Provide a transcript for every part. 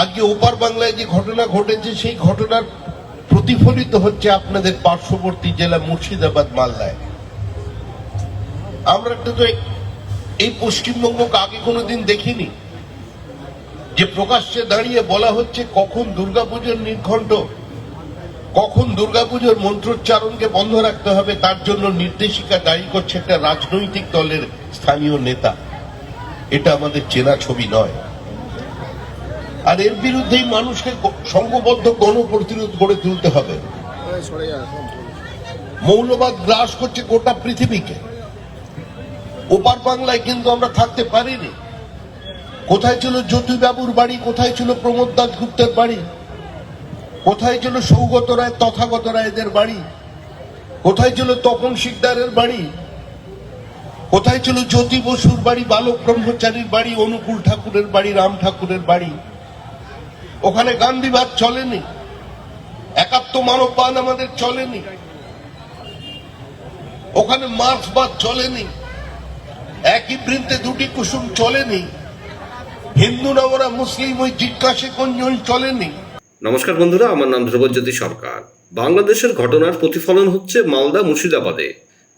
আজকে ওপার বাংলায় যে ঘটনা ঘটেছে, সেই ঘটনার প্রতিফলিত হচ্ছে আপনাদের পার্শ্ববর্তী জেলা মুর্শিদাবাদ মালদায়। আমরা একটা তো এই পশ্চিমবঙ্গকে আগে কোনোদিন দেখিনি। যে প্রকাশ্যে দাঁড়িয়ে বলা হচ্ছে কখন দুর্গাপুজোর নির্ঘণ্ট, কখন দুর্গাপুজোর মন্ত্রোচ্চারণকে বন্ধ রাখতে হবে, তার জন্য নির্দেশিকা জারি করছে একটা রাজনৈতিক দলের স্থানীয় নেতা। এটা আমাদের চেনা ছবি নয়। আর এর বিরুদ্ধেই মানুষকে সংঘবদ্ধ গণপ্রতিরোধ গড়ে তুলতে হবে। মৌলবাদ গ্রাস করছে গোটা পৃথিবীকে। ওপার বাংলায় কিন্তু আমরা থাকতে পারিনি। কোথায় ছিল জ্যোতি বাবুর বাড়ি, কোথায় ছিল প্রমোদ দাসগুপ্তের বাড়ি, কোথায় ছিল সৌগত রায়, তথাগত রায়দের বাড়ি, কোথায় ছিল তপন শিকদারের বাড়ি, কোথায় ছিল জ্যোতি বসুর বাড়ি, বালক ব্রহ্মচারীর বাড়ি, অনুকূল ঠাকুরের বাড়ি, রাম ঠাকুরের বাড়ি ওখানে গান্ধীবাদ চলেনি। একাত্ম মানববাদ আমাদের চলেনি। ওখানে মার্ক্সবাদ চলেনি। একই বৃন্তে দুটি কুসুম চলেনি। হিন্দু না ওরা মুসলিম, ওই জিজ্ঞাসে কোনজন চলেনি। নমস্কার বন্ধুরা, আমার নাম ধ্রুবজ্যোতি সরকার। বাংলাদেশের ঘটনার প্রতিফলন হচ্ছে মালদা মুর্শিদাবাদে।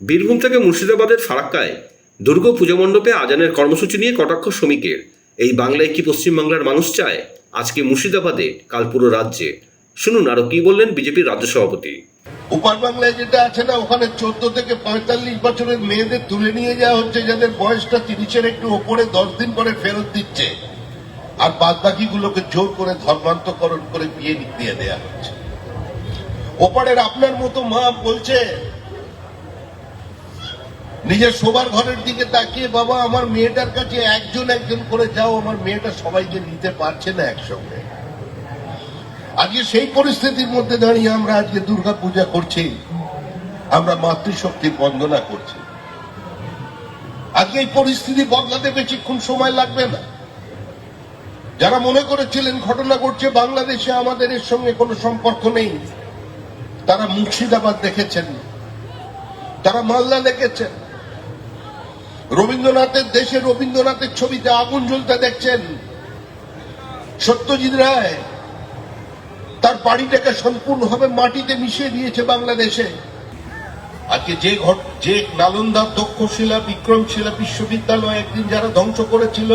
বীরভূম থেকে মুর্শিদাবাদের ফারাক্কায় দুর্গ পুজো মণ্ডপে আজানের কর্মসূচি নিয়ে কটাক্ষ শ্রমিকের। এই বাংলায় কি পশ্চিমবাংলার মানুষ চায়? আজকে মুর্শিদাবাদে, কাল পুরো রাজ্যে। শুনুন, আরও কি বললেন বিজেপির রাজ্য সভাপতি? উপার বাংলায় যেটা আছে না, ওখানে চোদ্দ থেকে পঁয়তাল্লিশ বছরের মেয়েদের তুলে নিয়ে যাওয়া হচ্ছে, যাদের বয়সটা তিরিশের একটু ওপরে, দশ দিন পরে ফেরত দিচ্ছে। আর বাদ বাকিগুলোকে জোর করে ধর্মান্তকরণ করে বিয়ে দিয়ে দেয়া হচ্ছে। ওপারের আপনার মতো মা বলছে নিজের শোবার ঘরের দিকে তাকিয়ে, বাবা, আমার মেয়েটার কাছে একজন একজন করে যাও, আমার মেয়েটা সবাইকে নিতে পারছে না একসঙ্গে। আজকে সেই পরিস্থিতির মধ্যে দাঁড়িয়ে আমরা আজকে দুর্গা পূজা করছি। আমরা মাতৃশক্তির বন্দনা করছি। আজকে এই পরিস্থিতি বদলাতে বেশিক্ষণ সময় লাগবে না। যারা মনে করেছিলেন ঘটনা ঘটছে, বাংলাদেশে আমাদের এর সঙ্গে কোনো সম্পর্ক নেই। তারা মুর্শিদাবাদ দেখেছেন। তারা মালদা দেখেছেন। রবীন্দ্রনাথের দেশে রবীন্দ্রনাথের ছবিতে আগুন জ্বলতে দেখছেন সত্যজিৎ রায়। তার বাড়িটাকে সম্পূর্ণভাবে মাটিতে মিশিয়ে দিয়েছে বাংলাদেশে। আজকে যে ঘট, যে নালন্দার দক্ষশিলা, বিক্রমশিলা বিশ্ববিদ্যালয় একদিন যারা ধ্বংস করেছিল,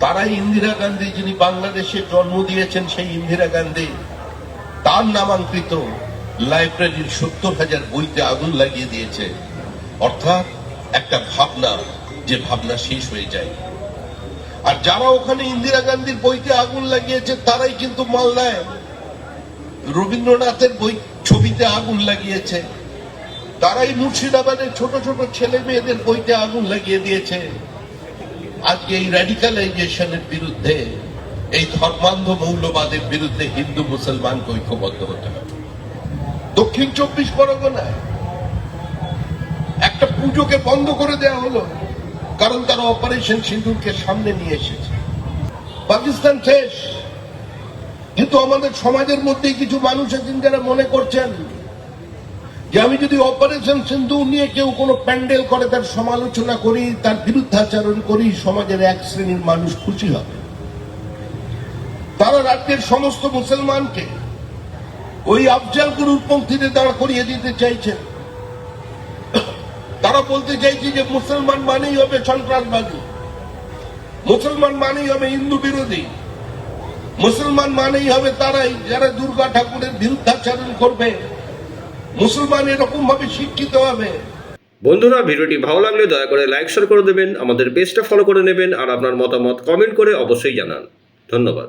তারাই ইন্দিরা গান্ধী যিনি বাংলাদেশে জন্ম দিয়েছেন, সেই ইন্দিরা গান্ধী। তার নামাঙ্কিত লাইব্রেরির সত্তর হাজার বইতে আগুন লাগিয়ে দিয়েছে। অর্থাৎ একটা ভাবনা, যে ভাবনা শেষ হয়ে যায়। আর যারা ওখানে ইন্দিরা গান্ধীর বইতে আগুন লাগিয়েছে, তারাই কিন্তু মালদায় রবীন্দ্রনাথের বই ছবিতে আগুন লাগিয়েছে। তারাই মুর্শিদাবাদের ছোট ছোট ছেলে মেয়েদের বইতে আগুন লাগিয়ে দিয়েছে। আজকে এই র্যাডিকালাইজেশনের বিরুদ্ধে, এই ধর্মান্ধ মৌলবাদের বিরুদ্ধে হিন্দু মুসলমানকে ঐক্যবদ্ধ হতে হবে। দক্ষিণ চব্বিশ পরগনায় পুজোকে বন্ধ করে দেওয়া হলো, কারণ তারা অপারেশন সিন্দুরকে সামনে নিয়ে এসেছে। পাকিস্তান শেষ। কিন্তু আমাদের সমাজের মধ্যে কিছু মানুষ আছেন যারা মনে করছেন যে আমি যদি অপারেশন সিন্দুর নিয়ে কেউ কোনো প্যান্ডেল করে, তার সমালোচনা করি, তার বিরুদ্ধাচরণ করি, সমাজের এক শ্রেণির মানুষ খুশি হবে। তারা রাজ্যের সমস্ত মুসলমানকে ওই আফজাল গুরুর পন্থীতে দাঁড় করিয়ে দিতে চাইছেন। তারা বলতে চাইছে যে মুসলমান মানেই হবে সন্ত্রাসবাদী। মুসলমান মানেই হবে হিন্দু বিরোধী। মুসলমান মানেই হবে তারাই যারা দুর্গা ঠাকুরের বিরুদ্ধাচরণ করবে। মুসলমান এরকম ভাবে শিক্ষিত হবে। বন্ধুরা, ভিডিওটি ভালো লাগলে দয়া করে লাইক শেয়ার করে দেবেন, আমাদের পেজটা ফলো করে নেবেন, আর আপনার মতামত কমেন্ট করে অবশ্যই জানান। ধন্যবাদ।